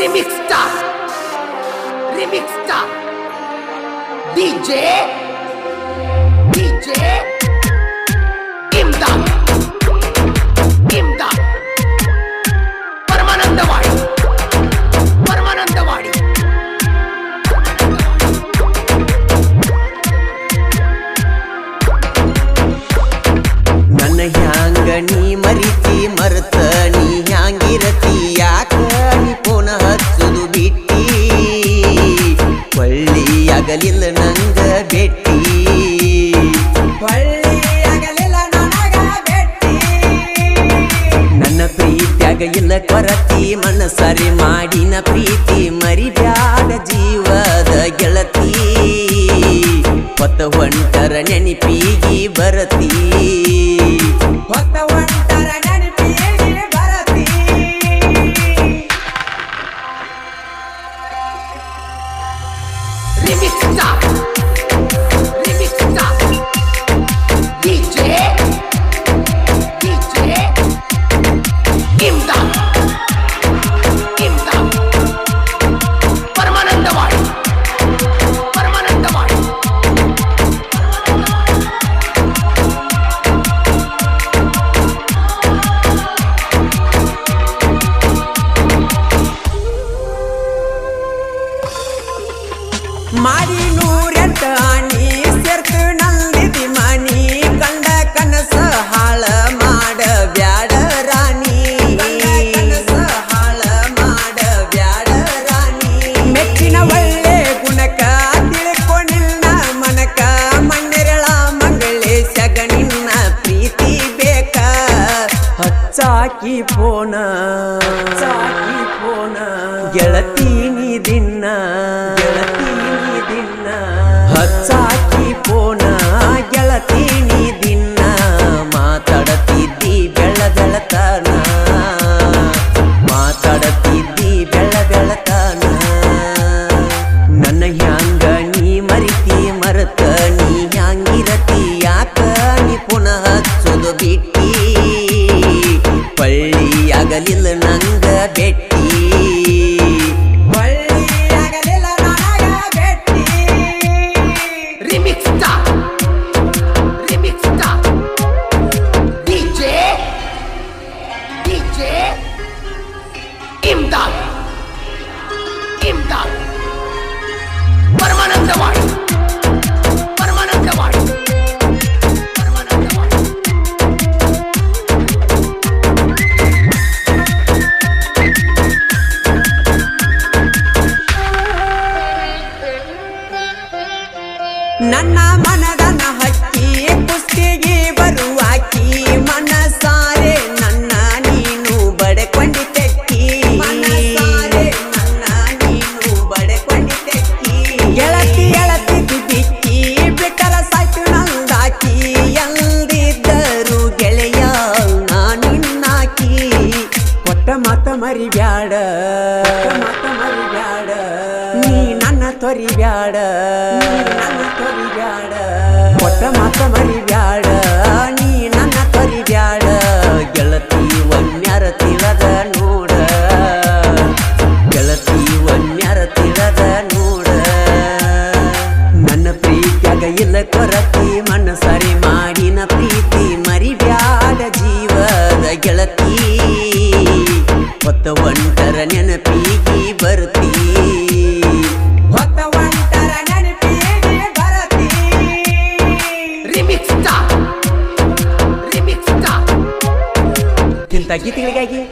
Remix Star Remix Star DJ DJ Imdad Imdad Paramanandawadi Paramanandawadi ನನ್ನ ಹ್ಯಾಂಗ ನೀ ಮರಿತಿ ಮರ್ತ ಪ್ರೀತ್ಯಾಗ ಇಲ್ಲ ಕೊರತಿ ಮನಸರಿ ಮಾಡಿನ ಪ್ರೀತಿ ಮರಿಬ್ಯಾಡ ಜೀವದ ಗೆಳತಿ. ಹೊತ್ತ ಹೊಂಟರ ನೆನಪಿಗಿ ಬರತಿ. ಮಾಡಿ ನೂರೆಂಟ ಸಾಕಿ ಸೇರ್ತು ನಂದಿದಿ ಮನಿ ಕಂಡ ಕನಸ ಹಾಳ ಮಾಡ ಬ್ಯಾಡ ರಾಣಿ. ಕನಸ ಹಾಳ ಮಾಡ ಬ್ಯಾಡ ರಾಣಿ. ಮೆಚ್ಚಿನ ಒಳ್ಳೆ ಗುಣಕ ತಿಳ್ಕೊಂಡಿಲ್ಲ ಮನಕ ಮಣ್ಣೆರಳ ಮಂಗಳೇಶಗ ನಿನ್ನ ಪ್ರೀತಿ ಬೇಕ. ಹಚ್ಚಾಕಿ ಫೋನ ಹಚ್ಚಾಕಿ ಗೆಳತಿ ಮರಿಬ್ಯಾಡ. ಮತ ಮರಿಬ್ಯಾಡ. ನೀ ನನ್ನ ತೊರಿಬ್ಯಾಡ. ನನ್ನ ತೊರಿಬ್ಯಾಡ. ಕೊಟ್ಟ ಮತ ಮರಿಬ್ಯಾಡ. ನೀ ನನ್ನ ತೊರಿಬ್ಯಾಡ. ಗೆಳತಿ ಒನ್ಯರ ತಿಳದ ನೋಡ. ಗೆಳತಿ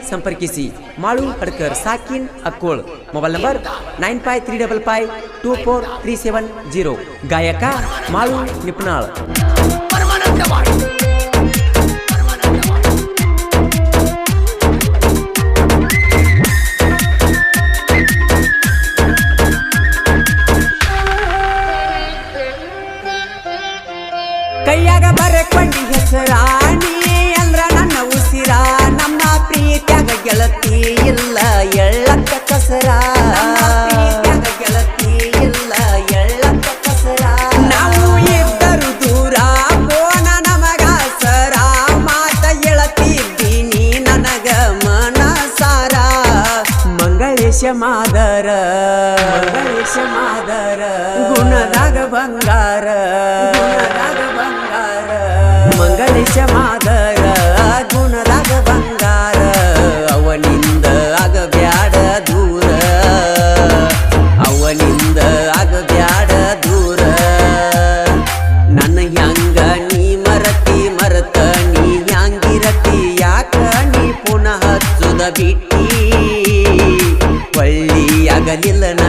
ಸಂಪರ್ಕಿಸಿ Malu Hadkar ಸಾಕಿನ್ Akkol mobile number nine five three double five two four three seven zero ಗಾಯಕ ಮಾಳು ನಿಪ್ನಾಳ್ ಪರಮಾನಂದವಾಡಿ ಪರಮಾನಂದವಾಡಿ ಕೈಯಾಗ ಬರಕೊಂಡಿ ಹೆಸರಾಣಿ ಮಾದರ ಗಣೇಶ ಮಾದರ ಗುಣದಾಗ ಬಂಗಾರ. ಗುಣದಾಗ ಬಂಗಾರ ಮಂಗಳೇಶ ಮಾದರ ಗುಣದಾಗ ಬಂಗಾರ. ಅವನಿಂದ ಆಗ ಬ್ಯಾಡ ದೂರ. ಅವನಿಂದ ಆಗ ಬ್ಯಾಡ ದೂರ. ನನ್ನ ಹ್ಯಾಂಗ ನೀ ಮರತಿ ಮರತ ನೀ ಯಾಕ ಪುನಃ 你冷。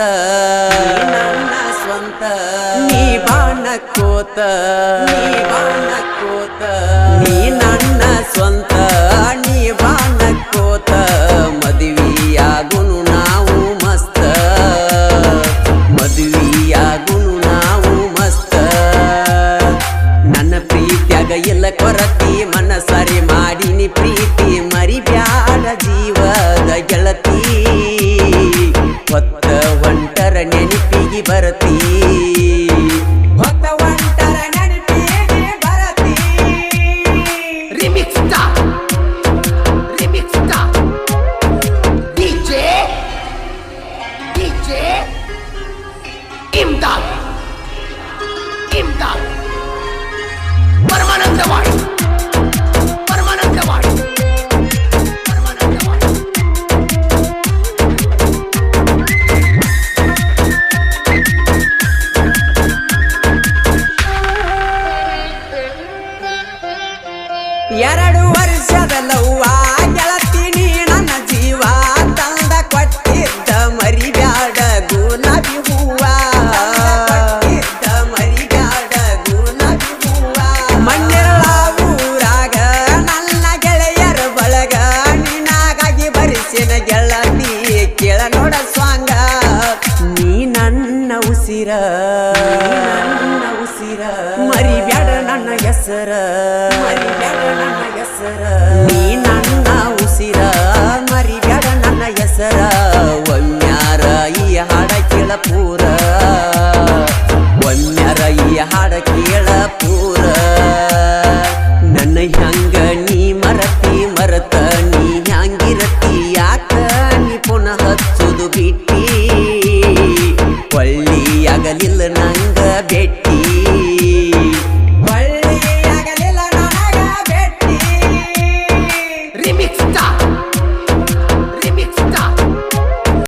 ನನ್ನ ಸ್ವಂತ. ನೀ ಬಾಣ ಕೋತ. ನೀ ಬಾಣ ಕೋತ. ನೀ ನನ್ನ ಸ್ವಂತ. ಎರಡು ವರ್ಷದ ಲವ್ವ ಗೆಳತೀನಿ